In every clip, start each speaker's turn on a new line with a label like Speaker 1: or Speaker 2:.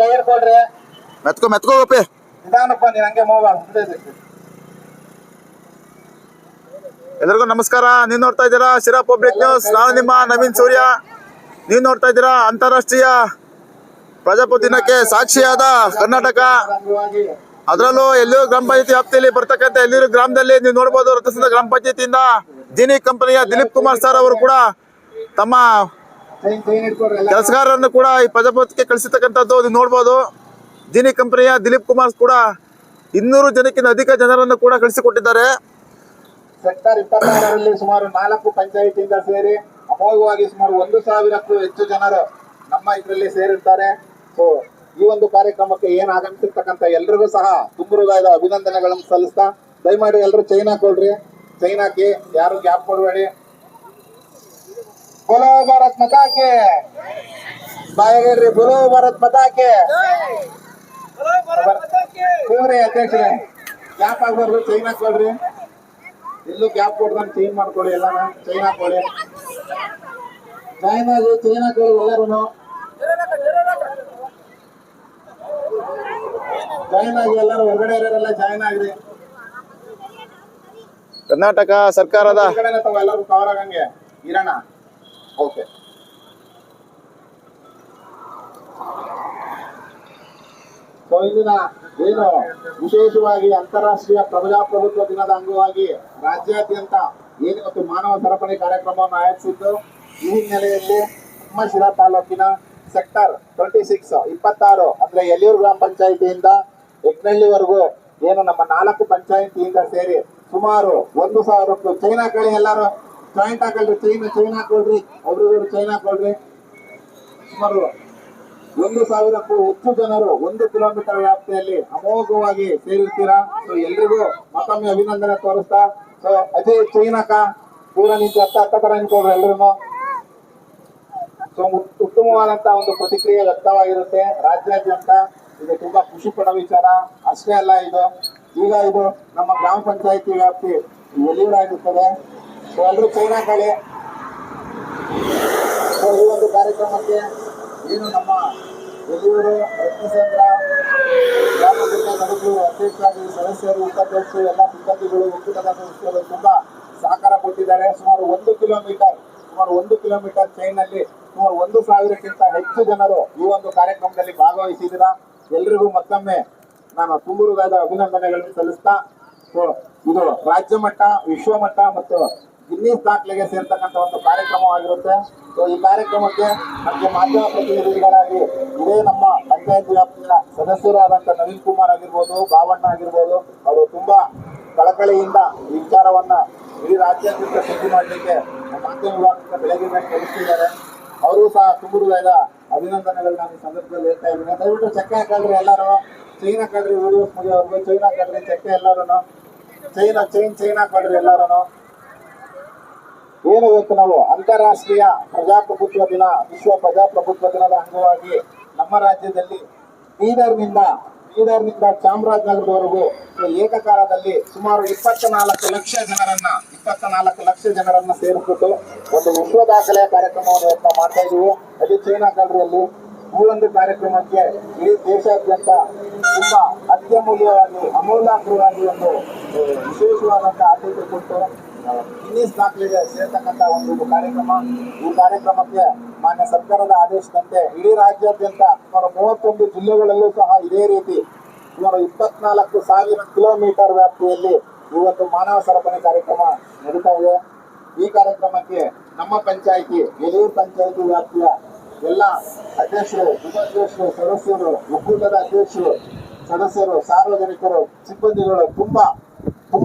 Speaker 1: ಕೈ ಹಿಡ್ಕೊಳ್ರಿ
Speaker 2: ಮೆತ್ಕೋ ಮೆತ್ಕೋ ಗೋಪಿ.
Speaker 1: ನಿಧಾನಪ್ಪ ನೀನ್ ಹಂಗೆ ಮೊಬೈಲ್
Speaker 2: ಎಲ್ರಿಗೂ ನಮಸ್ಕಾರ. ನೀವ್ ನೋಡ್ತಾ ಇದ್ದೀರಾ ಶಿರಾ ಪಬ್ಲಿಕ್ ನ್ಯೂಸ್. ನಾನು ನಿಮ್ಮ ನವೀನ್ ಸೂರ್ಯ. ನೀವ್ ನೋಡ್ತಾ ಇದ್ದೀರಾ ಅಂತಾರಾಷ್ಟ್ರೀಯ ಪ್ರಜಾಪ್ರಭುತ್ವ ದಿನಕ್ಕೆ ಸಾಕ್ಷಿಯಾದ ಕರ್ನಾಟಕ. ಅದರಲ್ಲೂ ಎಲ್ಲೂರು ಗ್ರಾಮ ಪಂಚಾಯತಿ ವ್ಯಾಪ್ತಿಯಲ್ಲಿ ಬರ್ತಕ್ಕಂಥ ಎಲ್ಲೂರು ಗ್ರಾಮದಲ್ಲಿ ನೀವು ನೋಡಬಹುದು ರಥಸಂದ್ರ ಗ್ರಾಮ ಪಂಚಾಯತಿಯಿಂದ ದಿನಿ ಕಂಪನಿಯ ದಿಲೀಪ್ ಕುಮಾರ್ ಸರ್ ಅವರು ಕೂಡ ತಮ್ಮ ಕೆಲಸಗಾರರನ್ನು ಕೂಡ ಈ ಪ್ರಜಾಪ್ರಭುತ್ವಕ್ಕೆ ಕಳಿಸಿರ್ತಕ್ಕಂಥದ್ದು ನೀವು ನೋಡ್ಬೋದು. ದಿನಿ ಕಂಪನಿಯ ದಿಲೀಪ್ ಕುಮಾರ್ ಕೂಡ ಇನ್ನೂರು ಜನಕ್ಕಿಂತ ಅಧಿಕ ಜನರನ್ನು ಕೂಡ ಕಳಿಸಿಕೊಟ್ಟಿದ್ದಾರೆ.
Speaker 1: ಸೆಕ್ಟರ್ ಇಪ್ಪತ್ತಾರರಲ್ಲಿ ಸುಮಾರು ನಾಲ್ಕು ಪಂಚಾಯಿತಿಯಿಂದ ಸೇರಿ ಅಮೋಘವಾಗಿ ಸುಮಾರು ಒಂದು ಸಾವಿರಕ್ಕೂ ಹೆಚ್ಚು ಜನರು ನಮ್ಮ ಇದರಲ್ಲಿ ಸೇರಿರ್ತಾರೆ. ಸೊ ಈ ಒಂದು ಕಾರ್ಯಕ್ರಮಕ್ಕೆ ಏನು ಆಗಮಿಸಿರ್ತಕ್ಕಂಥ ಎಲ್ರಿಗೂ ಸಹ ತುಂಬ ಅಭಿನಂದನೆಗಳನ್ನು ಸಲ್ಲಿಸ್ತಾ, ದಯಮಾಡಿ ಎಲ್ಲರೂ ಚೈನಾ ಕೊಡ್ರಿ ಚೈನಾಕ್ಕೆ ಯಾರು ಗ್ಯಾಪ್ ಕೊಡಬೇಡಿ. ಬೋಲೋ ಭಾರತ್ ಮತಾಕೆ. ಬಾಯಗೇಳ್ರಿ ಬೋಲೋ ಭಾರತ್ ಮತಾಕೆ. ಇವ್ರಿ ಅಧ್ಯಕ್ಷರೇ. ಗ್ಯಾಪ್ ಆಗ್ಬಾರ್ದು ಚೈನ್ ಹಾಕೊಳ್ರಿ ಎಲ್ಲೂ ಗ್ಯಾಪ್ ಕೊಡ್ದಂಗೆ ಚೈನ್ ಮಾಡ್ಕೊಳ್ಳಿ ಎಲ್ಲಾನ ಚೈನ್ ಹಾಕೊಳ್ಳಿ ಚೈನ್ ಆಗಿ ಚೈನ್ ಹಾಕೊಳ್ಳಿ ಎಲ್ಲರೂ ಜಾಯಿನ್ ಆಗಿ ಎಲ್ಲರೂ ಹೊರಗಡೆ ಇರೋರೆಲ್ಲ ಜಾಯಿನ್ ಆಗ್ರಿ
Speaker 2: ಕರ್ನಾಟಕ ಸರ್ಕಾರದ
Speaker 1: ಎಲ್ಲರೂ ಕವರ್ ಆಗಂಗೆ. ಇರೋಣ. ಓಕೆ ಸೊ ಇಂದಿನ ಏನು? ವಿಶೇಷವಾಗಿ ಅಂತಾರಾಷ್ಟ್ರೀಯ ಪ್ರಜಾಪ್ರಭುತ್ವ ದಿನದ ಅಂಗವಾಗಿ ರಾಜ್ಯಾದ್ಯಂತ ಏನು ಮತ್ತು ಮಾನವ ಸರಪಣಿ ಕಾರ್ಯಕ್ರಮವನ್ನು ಆಯೋಜಿಸಿದ್ದು, ಈ ಹಿನ್ನೆಲೆಯಲ್ಲಿ ನಮ್ಮ ಶಿರಾ ತಾಲೂಕಿನ ಸೆಕ್ಟರ್ ಟ್ವೆಂಟಿ ಸಿಕ್ಸ್ ಇಪ್ಪತ್ತಾರು, ಅಂದ್ರೆ ಯಲಿಯೂರು ಗ್ರಾಮ ಪಂಚಾಯಿತಿಯಿಂದ ಎಕ್ನಳ್ಳಿವರೆಗೂ ಏನು ನಮ್ಮ ನಾಲ್ಕು ಪಂಚಾಯಿತಿಯಿಂದ ಸೇರಿ ಸುಮಾರು ಒಂದು ಸಾವಿರಕ್ಕೂ, ಚೈನಾ ಕಳಿ ಎಲ್ಲರೂ ಜಾಯಿಂಟ್ ಹಾಕಲ್ರಿ ಚೈನ್ ಚೈನ್ ಹಾಕೊಳ್ರಿ, ಒಬ್ರಿಗೊಬ್ರು ಚೈನ್ ಹಾಕೊಳ್ರಿ. ಸುಮಾರು ಒಂದು ಸಾವಿರಕ್ಕೂ ಹೆಚ್ಚು ಜನರು ಒಂದು ಕಿಲೋಮೀಟರ್ ವ್ಯಾಪ್ತಿಯಲ್ಲಿ ಅಮೋಘವಾಗಿ ಸೇರಿರ್ತೀರಾ? ಸೊ ಎಲ್ರಿಗೂ ಮತ್ತೊಮ್ಮೆ ಅಭಿನಂದನೆ ತೋರಿಸ್ತಾ. ಸೊ ಅಜಯ್ ಚೈನಕ ದೂರ ನಿಂತು ಹತ್ತ ಹತ್ತ ತರ ನಿಂತ್ಕೊಳ್ರಿ ಎಲ್ರೂ ಸೊ ಉತ್ತಮವಾದಂತ ಒಂದು ಪ್ರತಿಕ್ರಿಯೆ ವ್ಯಕ್ತವಾಗಿರುತ್ತೆ ರಾಜ್ಯಾದ್ಯಂತ. ಇದು ತುಂಬಾ ಖುಷಿ ಪಡೋ ವಿಚಾರ. ಅಷ್ಟೇ ಅಲ್ಲ ಇದು. ಈಗ ಇದು ನಮ್ಮ ಗ್ರಾಮ ಪಂಚಾಯತಿ ವ್ಯಾಪ್ತಿ ಎಲ್ಲಿಯೂರಾಗಿರ್ತದೆ ಸೊ ಎಲ್ರು ಚೈನಾ ಕಳಿ ಈ ಒಂದು ಕಾರ್ಯಕ್ರಮಕ್ಕೆ ಏನು ನಮ್ಮ ಯಡಿಯೂರು ರತ್ನಚಂದ್ರ ಗ್ರಾಮ ಸದಸ್ಯರು, ಅಧ್ಯಕ್ಷರಾಗಿ ಸದಸ್ಯರು, ಉಪಾಧ್ಯಕ್ಷರು, ಎಲ್ಲ ಸಿಬ್ಬಂದಿಗಳು ಒಕ್ಕೂಟದ ಸದಸ್ಯರು ತುಂಬಾ ಸಹಕಾರ ಕೊಟ್ಟಿದ್ದಾರೆ. ಸುಮಾರು ಒಂದು ಕಿಲೋಮೀಟರ್, ಸುಮಾರು ಒಂದು ಕಿಲೋಮೀಟರ್ ಚೈನಲ್ಲಿ ಸುಮಾರು ಒಂದು ಸಾವಿರಕ್ಕಿಂತ ಹೆಚ್ಚು ಜನರು ಈ ಒಂದು ಕಾರ್ಯಕ್ರಮದಲ್ಲಿ ಭಾಗವಹಿಸಿದ್ದೀರಾ? ಎಲ್ರಿಗೂ ಮತ್ತೊಮ್ಮೆ ನಾನು ತುಂಬುರುಗಾದ ಅಭಿನಂದನೆಗಳನ್ನು ಸಲ್ಲಿಸ್ತಾ ಇದು ರಾಜ್ಯ ಮಟ್ಟ ವಿಶ್ವ ಮಟ್ಟ ಮತ್ತು ಗಿನ್ನೀಸ್ ದಾಖಲೆಗೆ ಸೇರ್ತಕ್ಕಂಥ ಒಂದು ಕಾರ್ಯಕ್ರಮವಾಗಿರುತ್ತೆ. ಸೊ ಈ ಕಾರ್ಯಕ್ರಮಕ್ಕೆ ನಮಗೆ ಮಾಧ್ಯಮ ಪ್ರತಿನಿಧಿಗಳಾಗಿ ಇದೇ ನಮ್ಮ ಪಂಚಾಯತ್ ವ್ಯಾಪ್ತಿಯ ಸದಸ್ಯರಾದಂಥ ನವೀನ್ ಕುಮಾರ್ ಆಗಿರ್ಬೋದು, ಬಾವಣ್ಣ ಆಗಿರ್ಬೋದು, ಅವರು ತುಂಬಾ ಕಳಕಳಿಯಿಂದ ಈ ವಿಚಾರವನ್ನ ಇಡೀ ರಾಜ್ಯಾದ್ಯಂತ ಸುದ್ದಿ ಮಾಡಲಿಕ್ಕೆ ಮಾಧ್ಯಮ ವಿಭಾಗದಿಂದ ಬೆಳಗ್ಗೆ ಕಳಿಸ್ತಿದ್ದಾರೆ. ಅವರು ಸಹ ತುಂಬುರುಗಾದ ಅಭಿನಂದನೆಗಳು ನಾನು ಈ ಸಂದರ್ಭದಲ್ಲಿ ಹೇಳ್ತಾ ಇದ್ದೀನಿ. ದಯವಿಟ್ಟು ಚಕ್ಕೆ ಹಾಕಾದ್ರೆ ಎಲ್ಲರೂ ಚೈನಾ ಹಾಕಲ್ರಿ ವಿಡಿಯೋಸ್ ಚೈನ್ ಹಾಕಲ್ರಿ ಚಕ್ಕೆ ಎಲ್ಲರೂ ಚೈನಾ ಚೈನ್ ಚೈನಾ ಹಾಕೊಳ್ರಿ ಎಲ್ಲರೂ ಏನು ಇವತ್ತು ನಾವು ಅಂತಾರಾಷ್ಟ್ರೀಯ ಪ್ರಜಾಪ್ರಭುತ್ವ ದಿನ, ವಿಶ್ವ ಪ್ರಜಾಪ್ರಭುತ್ವ ದಿನದ ಅಂಗವಾಗಿ ನಮ್ಮ ರಾಜ್ಯದಲ್ಲಿ ಬೀದರ್ನಿಂದ ಬೀದರ್ನಿಂದ ಚಾಮರಾಜನಗರದವರೆಗೂ ಏಕಕಾಲದಲ್ಲಿ ಸುಮಾರು ಇಪ್ಪತ್ತ ನಾಲ್ಕು ಲಕ್ಷ ಜನರನ್ನ ಇಪ್ಪತ್ತ ನಾಲ್ಕು ಲಕ್ಷ ಜನರನ್ನ ಸೇರಿಸ್ಬಿಟ್ಟು ಒಂದು ವಿಶ್ವ ದಾಖಲೆಯ ಕಾರ್ಯಕ್ರಮವನ್ನು ನಾವು ಮಾಡ್ತಾ ಇದೀವಿ ಅದು ಚೈನಾ ಕಲ್ರಿಯಲ್ಲಿ ಈ ಒಂದು ಕಾರ್ಯಕ್ರಮಕ್ಕೆ ಇಡೀ ದೇಶಾದ್ಯಂತ ತುಂಬಾ ಅತ್ಯಮೂಲ್ಯವಾಗಿ, ಅಮೂಲಾಗ್ರವಾಗಿ ಒಂದು ವಿಶೇಷವಾದಂತಹ ಆದ್ಯತೆ ಕೊಟ್ಟು ಗಿನ್ನಿಸ್ ದಾಖಲೆಗೆ ಸೇರ್ತಕ್ಕಂಥ ಒಂದು ಕಾರ್ಯಕ್ರಮ. ಈ ಕಾರ್ಯಕ್ರಮಕ್ಕೆ ಮಾನ್ಯ ಸರ್ಕಾರದ ಆದೇಶದಂತೆ ಇಡೀ ರಾಜ್ಯಾದ್ಯಂತ ಸುಮಾರು ಮೂವತ್ತೊಂದು ಜಿಲ್ಲೆಗಳಲ್ಲೂ ಸಹ ಇದೇ ರೀತಿ ಸುಮಾರು ಇಪ್ಪತ್ನಾಲ್ಕು ಸಾವಿರ ಕಿಲೋಮೀಟರ್ ವ್ಯಾಪ್ತಿಯಲ್ಲಿ ಇವತ್ತು ಮಾನವ ಸರಪಣಿ ಕಾರ್ಯಕ್ರಮ ನಡೀತಾ ಇದೆ. ಈ ಕಾರ್ಯಕ್ರಮಕ್ಕೆ ನಮ್ಮ ಪಂಚಾಯಿತಿ ಎಲೂರು ಪಂಚಾಯಿತಿ ವ್ಯಾಪ್ತಿಯ ಎಲ್ಲ ಅಧ್ಯಕ್ಷರು, ಉಪಾಧ್ಯಕ್ಷರು, ಸದಸ್ಯರು, ಒಕ್ಕೂಟದ ಅಧ್ಯಕ್ಷರು, ಸದಸ್ಯರು, ಸಾರ್ವಜನಿಕರು, ಸಿಬ್ಬಂದಿಗಳು ತುಂಬಾ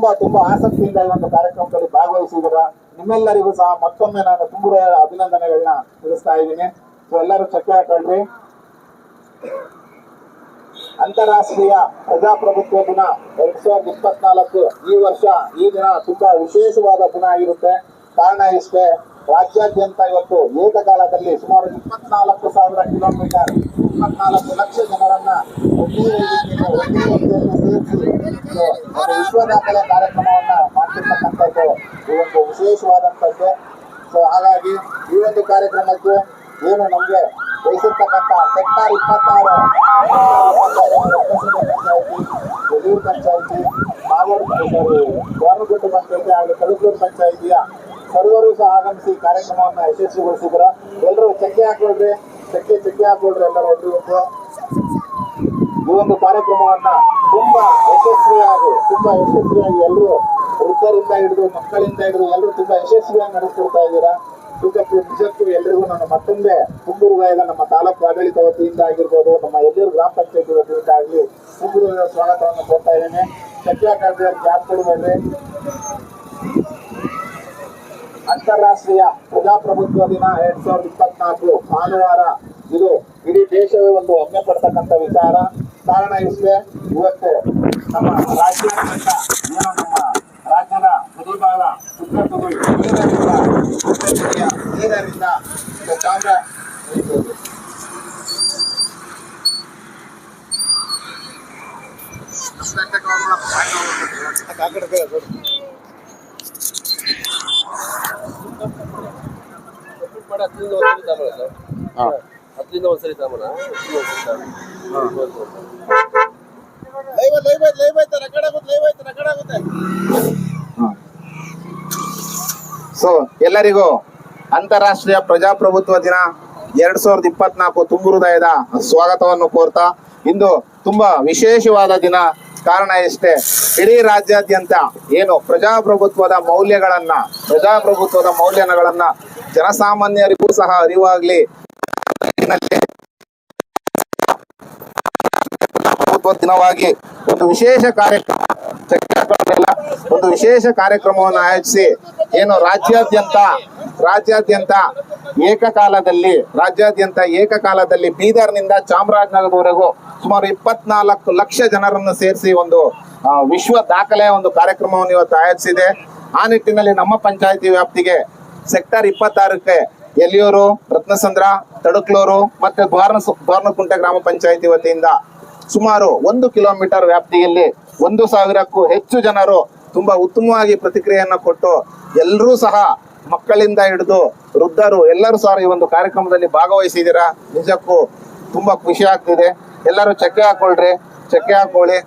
Speaker 1: ತುಂಬಾ ತುಂಬಾ ಆಸಕ್ತಿಯಿಂದ ಈ ಒಂದು ಕಾರ್ಯಕ್ರಮದಲ್ಲಿ ಭಾಗವಹಿಸಿದ್ರ ನಿಮ್ಮೆಲ್ಲರಿಗೂ ಸಹ ಮತ್ತೊಮ್ಮೆ ನಾನು ತುಂಬ ಅಭಿನಂದನೆಗಳನ್ನ ತಿಳಿಸ್ತಾ ಇದ್ದೀನಿ. ಸೊ ಎಲ್ಲರೂ ಚಕ್ಕೆ ಹಾಕೊಳ್ರಿ ಅಂತಾರಾಷ್ಟ್ರೀಯ ಪ್ರಜಾಪ್ರಭುತ್ವ ದಿನ ಎರಡ್ ಸಾವಿರದ ಇಪ್ಪತ್ನಾಲ್ಕು ಈ ವರ್ಷ ಈ ದಿನ ತುಂಬಾ ವಿಶೇಷವಾದ ದಿನ ಆಗಿರುತ್ತೆ. ಕಾರಣ ಇಷ್ಟೇ ರಾಜ್ಯಾದ್ಯಂತ ಇವತ್ತು ಏಕಕಾಲದಲ್ಲಿ ಸುಮಾರು ಇಪ್ಪತ್ನಾಲ್ಕು ಸಾವಿರ ಕಿಲೋಮೀಟರ್, ಇಪ್ಪತ್ನಾಲ್ಕು ಲಕ್ಷ ಜನರನ್ನ ಒಂದೇ ವಿಶ್ವ ದಾಖಲೆ ಕಾರ್ಯಕ್ರಮವನ್ನ ಮಾಡ್ತಿರ್ತಕ್ಕಂಥದ್ದು. ಈ ಒಂದು ವಿಶೇಷವಾದಂಥದ್ದು. ಸೊ ಹಾಗಾಗಿ ಈ ಒಂದು ಕಾರ್ಯಕ್ರಮಕ್ಕೆ ಏನು ನಮಗೆ ವಹಿಸಿರ್ತಕ್ಕಂಥ ಸೆಕ್ಟರ್ ಇಪ್ಪತ್ತಾರು ಯಡಿಯೂರು ಪಂಚಾಯಿತಿ ಮಾಗೂರು ಗೋರ್ನಗುಡ್ಡ ಪಂಚಾಯಿತಿ ಹಾಗೂ ಕಳಕೂರು ಪಂಚಾಯಿತಿಯ ಸರ್ವರು ಸಹ ಆಗಮಿಸಿ ಕಾರ್ಯಕ್ರಮವನ್ನು ಯಶಸ್ವಿಗೊಳಿಸಿದ್ರ. ಎಲ್ಲರೂ ಚಕ್ಕೆ ಹಾಕೊಳ್ರಿ, ಚಕ್ಕೆ ಚಕ್ಕೆ ಹಾಕೊಳ್ರಿ ಎಲ್ಲರೂ ಒಬ್ಬರಿಗೊಬ್ಬರು ಈ ಒಂದು ಕಾರ್ಯಕ್ರಮವನ್ನ ತುಂಬಾ ಯಶಸ್ವಿಯಾಗಿ ತುಂಬಾ ಯಶಸ್ವಿಯಾಗಿ ಎಲ್ಲರೂ ವೃದ್ಧರಿಂದ ಹಿಡಿದು, ಮಕ್ಕಳಿಂದ ಹಿಡಿದು ಎಲ್ಲರೂ ತುಂಬಾ ಯಶಸ್ವಿಯಾಗಿ ನಡೆಸ್ಕೊಡ್ತಾ ಇದ್ದೀರಾ. ನಿಜಕ್ಕೂ ನಿಜಕ್ಕೂ ಎಲ್ರಿಗೂ ನಾನು ಮತ್ತೊಂದೆ ಹೃದಯದ ನಮ್ಮ ತಾಲೂಕು ಆಡಳಿತ ವತಿಯಿಂದ ಆಗಿರ್ಬೋದು, ನಮ್ಮ ಎಲ್ಲರೂ ಗ್ರಾಮ ಪಂಚಾಯತಿ ವತಿಯಿಂದ ಆಗಲಿ ಹೃದಯದ ಸ್ವಾಗತವನ್ನು ಕೊಡ್ತಾ ಇದ್ದೇನೆ. ಸತ್ಯಾಕಾಶ ಕ್ಯಾಪ್ ಕೊಡಬೇಡ್ರಿ. ಅಂತಾರಾಷ್ಟ್ರೀಯ ಪ್ರಜಾಪ್ರಭುತ್ವ ದಿನ ಎರಡ್ ಸಾವಿರದ ಇಪ್ಪತ್ನಾಲ್ಕು ಭಾನುವಾರ. ಇದು ಇಡೀ ದೇಶವೇ ಒಂದು ಹೆಮ್ಮೆ ಪಡ್ತಕ್ಕಂಥ ವಿಚಾರ. ಕಾರಣ ಇಷ್ಟೇ ಇವತ್ತು ನಮ್ಮ ರಾಜ್ಯಾದ್ಯಂತ ಏನು ನಮ್ಮ ರಾಜ್ಯದ ಗಡಿಭಾಗ ಕಾಕಡ ತುದಿ
Speaker 3: ಹತ್ತರಿಂದ ಒಂದ್ಸರಿ ಸಾಮಾನ
Speaker 1: ಸೊ ಎಲ್ಲರಿಗೂ ಅಂತಾರಾಷ್ಟ್ರೀಯ ಪ್ರಜಾಪ್ರಭುತ್ವ ದಿನ ಎರಡ್ ಸಾವಿರದ ಇಪ್ಪತ್ನಾಲ್ಕು ತುಂಬು ಹೃದಯದ ಸ್ವಾಗತವನ್ನು ಕೋರ್ತಾ ಇಂದು ತುಂಬಾ ವಿಶೇಷವಾದ ದಿನ. ಕಾರಣ ಇಷ್ಟೇ. ಇಡೀ ರಾಜ್ಯಾದ್ಯಂತ ಏನು ಪ್ರಜಾಪ್ರಭುತ್ವದ ಮೌಲ್ಯಗಳನ್ನ ಪ್ರಜಾಪ್ರಭುತ್ವದ ಮೌಲ್ಯಗಳನ್ನ ಜನಸಾಮಾನ್ಯರಿಗೂ ಸಹ ಅರಿವಾಗ್ಲಿ. ದಿನವಾಗಿ ಒಂದು ವಿಶೇಷ ಕಾರ್ಯಕ್ರಮ. ಒಂದು ವಿಶೇಷ ಕಾರ್ಯಕ್ರಮವನ್ನು ಆಯೋಜಿಸಿ, ಏನು ರಾಜ್ಯಾದ್ಯಂತ ರಾಜ್ಯಾದ್ಯಂತ ಏಕಕಾಲದಲ್ಲಿ ರಾಜ್ಯಾದ್ಯಂತ ಏಕಕಾಲದಲ್ಲಿ ಬೀದರ್ನಿಂದ ಚಾಮರಾಜನಗರದವರೆಗೂ ಸುಮಾರು ಇಪ್ಪತ್ನಾಲ್ಕು ಲಕ್ಷ ಜನರನ್ನು ಸೇರಿಸಿ ಒಂದು ವಿಶ್ವ ದಾಖಲೆಯ ಒಂದು ಕಾರ್ಯಕ್ರಮವನ್ನು ಇವತ್ತು ಆಯೋಜಿಸಿದೆ. ಆ ನಿಟ್ಟಿನಲ್ಲಿ ನಮ್ಮ ಪಂಚಾಯಿತಿ ವ್ಯಾಪ್ತಿಗೆ ಸೆಕ್ಟರ್ ಇಪ್ಪತ್ತಾರಕ್ಕೆ ಎಲಿಯೂರು, ರತ್ನಸಂದ್ರ, ತಡುಕ್ಲೂರು ಮತ್ತೆ ಬಾರ್ನ ಬಾರ್ನಕುಂಟೆ ಗ್ರಾಮ ಪಂಚಾಯಿತಿ ವತಿಯಿಂದ ಸುಮಾರು ಒಂದು ಕಿಲೋಮೀಟರ್ ವ್ಯಾಪ್ತಿಯಲ್ಲಿ ಒಂದು ಸಾವಿರಕ್ಕೂ ಹೆಚ್ಚು ಜನರು ತುಂಬಾ ಉತ್ತಮವಾಗಿ ಪ್ರತಿಕ್ರಿಯೆಯನ್ನು ಕೊಟ್ಟು ಎಲ್ಲರೂ ಸಹ ಮಕ್ಕಳಿಂದ ಹಿಡಿದು ವೃದ್ಧರು ಎಲ್ಲರೂ ಸಹ ಈ ಒಂದು ಕಾರ್ಯಕ್ರಮದಲ್ಲಿ ಭಾಗವಹಿಸಿದ್ದೀರಾ? ನಿಜಕ್ಕೂ ತುಂಬಾ ಖುಷಿ ಆಗ್ತಿದೆ. ಎಲ್ಲರೂ ಚಕ್ಕೆ ಹಾಕೊಳ್ರಿ, ಚಕ್ಕೆ ಹಾಕೊಳ್ಳಿ.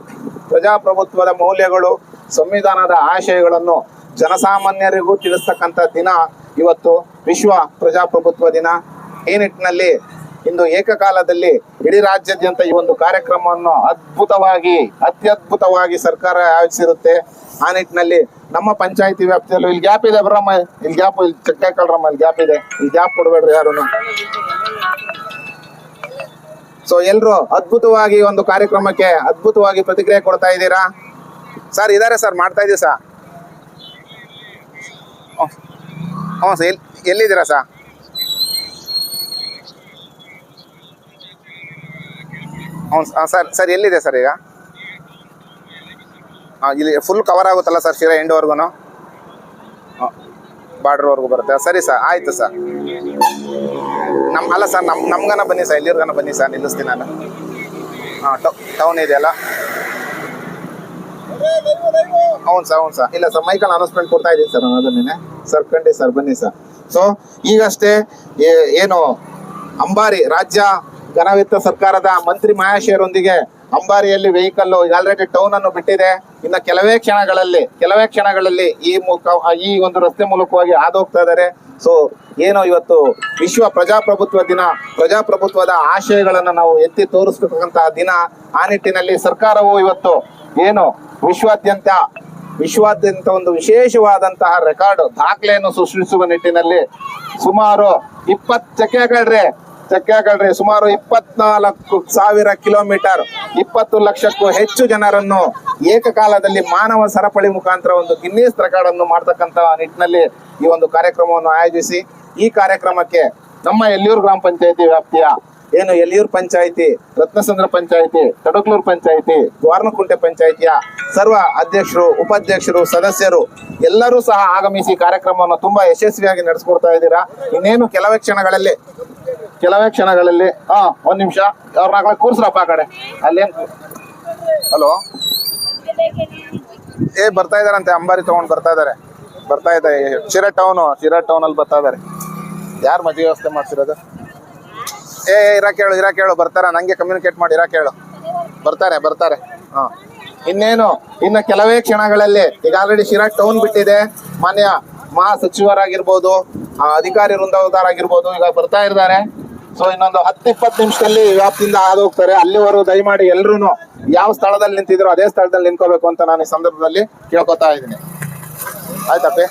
Speaker 1: ಪ್ರಜಾಪ್ರಭುತ್ವದ ಮೌಲ್ಯಗಳು, ಸಂವಿಧಾನದ ಆಶಯಗಳನ್ನು ಜನಸಾಮಾನ್ಯರಿಗೂ ತಿಳಿಸ್ತಕ್ಕಂಥ ದಿನ ಇವತ್ತು. ವಿಶ್ವ ಪ್ರಜಾಪ್ರಭುತ್ವ ದಿನ. ಈ ನಿಟ್ಟಿನಲ್ಲಿ ಇಂದು ಏಕಕಾಲದಲ್ಲಿ ಇಡೀ ರಾಜ್ಯಾದ್ಯಂತ ಈ ಒಂದು ಕಾರ್ಯಕ್ರಮವನ್ನು ಅದ್ಭುತವಾಗಿ, ಅತ್ಯದ್ಭುತವಾಗಿ ಸರ್ಕಾರ ಆಯೋಜಿಸಿರುತ್ತೆ. ಆ ನಿಟ್ಟಿನಲ್ಲಿ ನಮ್ಮ ಪಂಚಾಯತಿ ವ್ಯಾಪ್ತಿಯಲ್ಲೂ ಇಲ್ಲಿ ಗ್ಯಾಪ್ ಇದೆ ಬರಮ್ಮ ಇಲ್ಲಿ ಗ್ಯಾಪ್, ಇಲ್ಲಿ ಚೆಕ್ ಹಾಕೊಳ್ರಮ್ಮ ಇಲ್ಲಿ ಗ್ಯಾಪ್ ಇದೆ. ಇಲ್ಲಿ ಗ್ಯಾಪ್ ಕೊಡಬೇಡ್ರಿ ಯಾರು ಸೊ ಎಲ್ರು ಅದ್ಭುತವಾಗಿ ಒಂದು ಕಾರ್ಯಕ್ರಮಕ್ಕೆ ಅದ್ಭುತವಾಗಿ ಪ್ರತಿಕ್ರಿಯೆ ಕೊಡ್ತಾ ಇದ್ದೀರಾ? ಸರ್ ಇದಾರೆ ಸರ್ ಮಾಡ್ತಾ ಇದೀವಿ ಸರ್ ಹ್ಞೂ ಸರ್ ಎಲ್ಲಿ ಎಲ್ಲಿದ್ದೀರಾ ಸರ್ ಹ್ಞೂ ಸರ್ ಸರ್, ಎಲ್ಲಿದೆ ಸರ್ ಈಗ? ಹಾಂ, ಇಲ್ಲಿ ಫುಲ್ ಕವರ್ ಆಗುತ್ತಲ್ಲ ಸರ್ ಶಿರಾ ಎಂಡ್ವರೆಗೂ ಬಾರ್ಡ್ರ್ವರೆಗೂ ಬರುತ್ತೆ. ಸರಿ ಸರ್, ಆಯಿತು ಸರ್. ನಮ್ಮ ಅಲ್ಲ ಸರ್ ನಮ್ಮ ನಮ್ಗನ ಬನ್ನಿ ಸರ್ ಎಲ್ಲಿರ್ಗನ ಬನ್ನಿ ಸರ್, ನಿಲ್ಲಿಸ್ತೀನಿ ನಾನು. ಹಾಂ ಟೌನ್ ಇದೆಯಲ್ಲ? ಹೌದು ಸರ್ ಹೌದು ಸರ್. ಇಲ್ಲ ಸರ್, ಮೈಕಲ್ ಅನೌನ್ಸ್ಮೆಂಟ್ ಕೊಡ್ತಾ ಇದ್ದೀನಿ ಸರ್, ನಾನು ಅದನ್ನೇ ಸರ್, ಖಂಡಿತ ಸರ್, ಬನ್ನಿ ಸರ್. ಸೊ ಈಗಷ್ಟೇ ಏನು, ಅಂಬಾರಿ ರಾಜ್ಯ ಘನವಿತ್ತ ಸರ್ಕಾರದ ಮಂತ್ರಿ ಮಹಾಶಯರೊಂದಿಗೆ ಅಂಬಾರಿಯಲ್ಲಿ ವೆಹಿಕಲ್ ಆಲ್ರೆಡಿ ಟೌನ್ ಅನ್ನು ಬಿಟ್ಟಿದೆ. ಇನ್ನ ಕೆಲವೇ ಕ್ಷಣಗಳಲ್ಲಿ ಕೆಲವೇ ಕ್ಷಣಗಳಲ್ಲಿ ಈ ಈ ಒಂದು ರಸ್ತೆ ಮೂಲಕವಾಗಿ ಹಾದೋಗ್ತಾ ಇದ್ದಾರೆ. ಸೊ ಏನು ಇವತ್ತು ವಿಶ್ವ ಪ್ರಜಾಪ್ರಭುತ್ವ ದಿನ, ಪ್ರಜಾಪ್ರಭುತ್ವದ ಆಶಯಗಳನ್ನು ನಾವು ಎತ್ತಿ ತೋರಿಸ್ತಕ್ಕಂತಹ ದಿನ, ಆ ನಿಟ್ಟಿನಲ್ಲಿ ಸರ್ಕಾರವು ಇವತ್ತು ಏನು ವಿಶ್ವಾದ್ಯಂತ ವಿಶ್ವಾದ್ಯಂತ ಒಂದು ವಿಶೇಷವಾದಂತಹ ರೆಕಾರ್ಡ್ ದಾಖಲೆಯನ್ನು ಸೃಷ್ಟಿಸುವ ನಿಟ್ಟಿನಲ್ಲಿ ಸುಮಾರು ಇಪ್ಪತ್ತು ಚಕ್ಕೆ ಹಾಕಳ್ರಿ ಸುಮಾರು ಇಪ್ಪತ್ನಾಲ್ಕು ಸಾವಿರ ಕಿಲೋಮೀಟರ್, ಇಪ್ಪತ್ತು ಲಕ್ಷಕ್ಕೂ ಹೆಚ್ಚು ಜನರನ್ನು ಏಕಕಾಲದಲ್ಲಿ ಮಾನವ ಸರಪಳಿ ಮುಖಾಂತರ ಒಂದು ಗಿನ್ನೀಸ್ ರೆಕಾರ್ಡ್ ಅನ್ನು ಮಾಡ್ತಕ್ಕಂತ ನಿಟ್ಟಿನಲ್ಲಿ ಈ ಒಂದು ಕಾರ್ಯಕ್ರಮವನ್ನು ಆಯೋಜಿಸಿ, ಈ ಕಾರ್ಯಕ್ರಮಕ್ಕೆ ನಮ್ಮ ಎಲ್ಲಿಯೂರು ಗ್ರಾಮ ಪಂಚಾಯತಿ ವ್ಯಾಪ್ತಿಯ ಏನು ಎಲ್ಲಿಯೂರು ಪಂಚಾಯಿತಿ, ರತ್ನಸಂದ್ರ ಪಂಚಾಯಿತಿ, ತಡಕ್ಲೂರು ಪಂಚಾಯಿತಿ, ದ್ವಾರನಕುಂಟೆ ಪಂಚಾಯಿತಿಯ ಸರ್ವ ಅಧ್ಯಕ್ಷರು, ಉಪಾಧ್ಯಕ್ಷರು, ಸದಸ್ಯರು ಎಲ್ಲರೂ ಸಹ ಆಗಮಿಸಿ ಕಾರ್ಯಕ್ರಮವನ್ನು ತುಂಬಾ ಯಶಸ್ವಿಯಾಗಿ ನಡೆಸ್ಕೊಡ್ತಾ ಇದ್ದೀರಾ. ಇನ್ನೇನು ಕೆಲವೇ ಕ್ಷಣಗಳಲ್ಲಿ ಕೆಲವೇ ಕ್ಷಣಗಳಲ್ಲಿ ಹಾ ಒಂದ್ ನಿಮಿಷ ಅವ್ರನ್ನ ಕೂರ್ಸ್ರಪ್ಪ ಆ ಕಡೆ. ಅಲ್ಲೇನ್ ಹಲೋ? ಏ, ಬರ್ತಾ ಇದಾರಂತೆ ಅಂಬಾರಿ ತಗೊಂಡ್ ಬರ್ತಾ ಇದಾರೆ ಬರ್ತಾ ಇದ್ದಾರೆ ಶಿರಾ ಟೌನು ಶಿರಾ ಟೌನ್ ಅಲ್ಲಿ ಬರ್ತಾ ಇದಾರೆ ಯಾರು ಮದುವೆ ವ್ಯವಸ್ಥೆ ಮಾಡ್ತಿರೋದು ಏ ಇರಾ ಕೇಳು ಇರಾ ಕೇಳು, ಬರ್ತಾರ? ನಂಗೆ ಕಮ್ಯುನಿಕೇಟ್ ಮಾಡಿ, ಇರಾ ಕೇಳು. ಬರ್ತಾರೆ ಬರ್ತಾರೆ. ಹಾ. ಇನ್ನೇನು? ಇನ್ನ ಕೆಲವೇ ಕ್ಷಣಗಳಲ್ಲಿ, ಈಗ ಆಲ್ರೆಡಿ ಶಿರಾ ಟೌನ್ ಬಿಟ್ಟಿದೆ. ಮಾನ್ಯ ಮಹಾ ಸಚಿವರಾಗಿರ್ಬೋದು ಅಧಿಕಾರಿ ಆಗಿರ್ಬೋದು, ಈಗ ಬರ್ತಾ ಇದ್ದಾರೆ. ಸೊ ಇನ್ನೊಂದು ಹತ್ತು ಇಪ್ಪತ್ತು ನಿಮಿಷದಲ್ಲಿ ವ್ಯಾಪ್ತಿಯಿಂದ ಹೋಗ್ತಾರೆ. ಅಲ್ಲಿವರೆಗೂ ದಯಮಾಡಿ ಎಲ್ರು ಯಾವ ಸ್ಥಳದಲ್ಲಿ ನಿಂತಿದ್ರು ಅದೇ ಸ್ಥಳದಲ್ಲಿ ನಿಂತ್ಕೋಬೇಕು ಅಂತ ನಾನು ಈ ಸಂದರ್ಭದಲ್ಲಿ ಕೇಳ್ಕೊತಾ ಇದ್ದೀನಿ. ಆಯ್ತಪ್ಪೆ